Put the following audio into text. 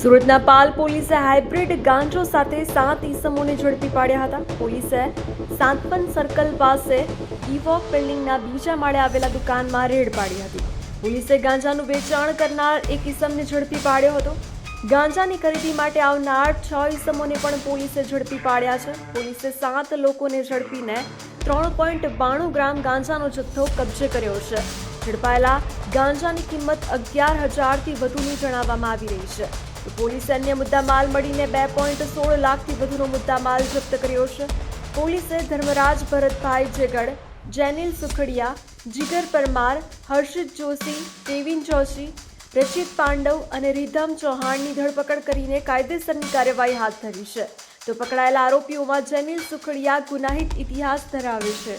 સુરતના પાલ પોલીસે હાઇબ્રિડ ગાંજો સાથે સાત ઈસમોને ઝડપી પાડ્યા હતા. પોલીસે સાંતપન સર્કલ પાસે ઇવોક બિલ્ડિંગના બીજા માળે આવેલા દુકાનમાં રેડ પાડી હતી. પોલીસે ગાંજાનું વેચાણ કરનાર એક ઈસમને ઝડપી પાડ્યો હતો. ગાંજાની ખરીદી માટે આવનાર છ ઈસમોને પણ પોલીસે ઝડપી પાડ્યા છે. પોલીસે સાત લોકોને ઝડપીને ત્રણ પોઈન્ટ બાણું ગ્રામ ગાંજાનો જથ્થો કબજે કર્યો છે. ઝડપાયેલા ગાંજાની કિંમત અગિયાર હજારથી વધુની જણાવવામાં આવી રહી છે. પોલીસે અન્ય મુદ્દામાલ મળીને બે પોઈન્ટ સોળ લાખથી વધુનો મુદ્દામાલ જપ્ત કર્યો છે. પોલીસે ધર્મરાજ ભરતભાઈ જેગડ, જેનિલ સુખડિયા, જીગર પરમાર, હર્ષિત જોશી, દેવિન જોશી, રચિત પાંડવ અને રીધમ ચૌહાણની ધરપકડ કરીને કાયદેસરની કાર્યવાહી હાથ ધરી છે. તો પકડાયેલા આરોપીઓમાં જેનિલ સુખડિયા ગુનાહિત ઇતિહાસ ધરાવે છે.